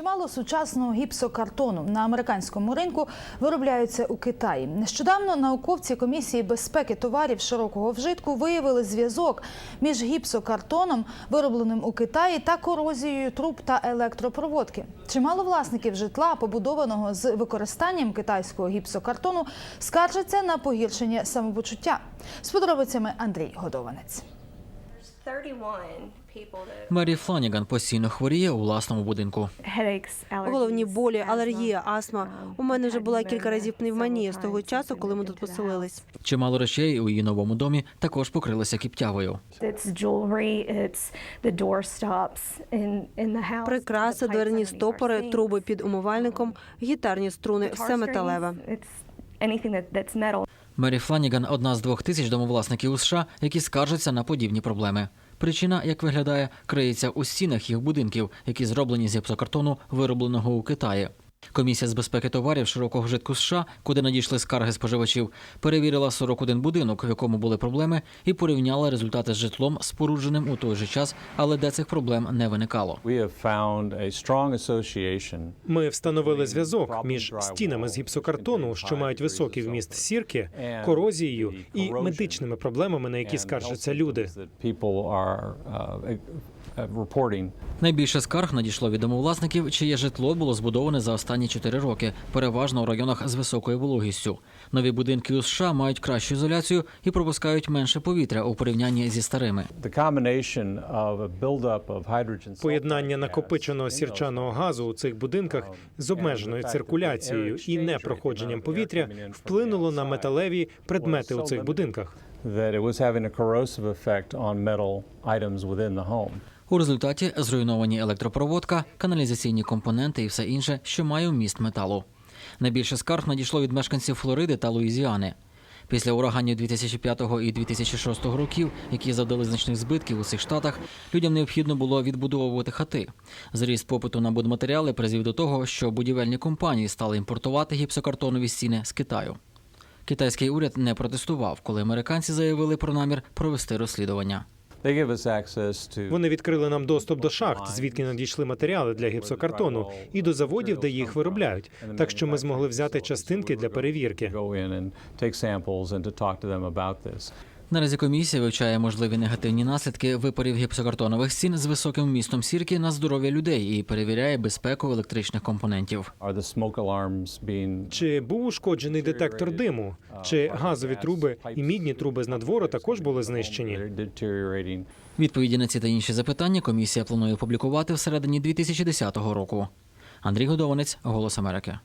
Чимало сучасного гіпсокартону на американському ринку виробляються у Китаї. Нещодавно науковці комісії безпеки товарів широкого вжитку виявили зв'язок між гіпсокартоном, виробленим у Китаї, та корозією труб та електропроводки. Чимало власників житла, побудованого з використанням китайського гіпсокартону, скаржаться на погіршення самопочуття. З подробицями Андрій Годованець. 31 people that Мері Фланіган постійно хворіє у власному будинку. Головні болі, алергія, астма. У мене вже була кілька разів пневмонія з того часу, коли ми тут поселились. Чимало речей у її новому домі також покрилися кіптявою. Прикраси, дверні стопори, труби під умивальником, гітарні струни, все металеве. Мері Фланіган одна з двох тисяч домовласників у США, які скаржаться на подібні проблеми. Причина, як виглядає, криється у стінах їх будинків, які зроблені з гіпсокартону, виробленого у Китаї. Комісія з безпеки товарів широкого вжитку США, куди надійшли скарги споживачів, перевірила 41 будинок, в якому були проблеми, і порівняла результати з житлом, спорудженим у той же час, але де цих проблем не виникало. Ми встановили зв'язок між стінами з гіпсокартону, що мають високий вміст сірки, корозією і медичними проблемами, на які скаржаться люди. uh, uh. Найбільше скарг надійшло від домовласників, чиє житло було збудоване за останні 4 роки, переважно у районах з високою вологістю. Нові будинки у США мають кращу ізоляцію і пропускають менше повітря у порівнянні зі старими. Поєднання накопиченого сірчаного газу у цих будинках з обмеженою циркуляцією і непроходженням повітря вплинуло на металеві предмети у цих будинках. that it was having a corrosive effect on metal items within the home. У результаті зруйновані електропроводка, каналізаційні компоненти і все інше, що має вміст металу. Найбільше скарг надійшло від мешканців Флориди та Луїзіани. Після ураганів 2005 і 2006 років, які завдали значних збитків у цих штатах, людям необхідно було відбудовувати хати. Зріст попиту на будматеріали призвів до того, що будівельні компанії стали імпортувати гіпсокартонові стіни з Китаю. Китайський уряд не протестував, коли американці заявили про намір провести розслідування. Вони відкрили нам доступ до шахт, звідки надійшли матеріали для гіпсокартону, і до заводів, де їх виробляють. Так що ми змогли взяти частинки для перевірки. Наразі комісія вивчає можливі негативні наслідки випарів гіпсокартонових стін з високим вмістом сірки на здоров'я людей і перевіряє безпеку електричних компонентів. Чи був ушкоджений детектор диму? Чи газові труби і мідні труби з надвору також були знищені? Відповіді на ці та інші запитання комісія планує опублікувати всередині 2010 року. Андрій Годованець, Голос Америки.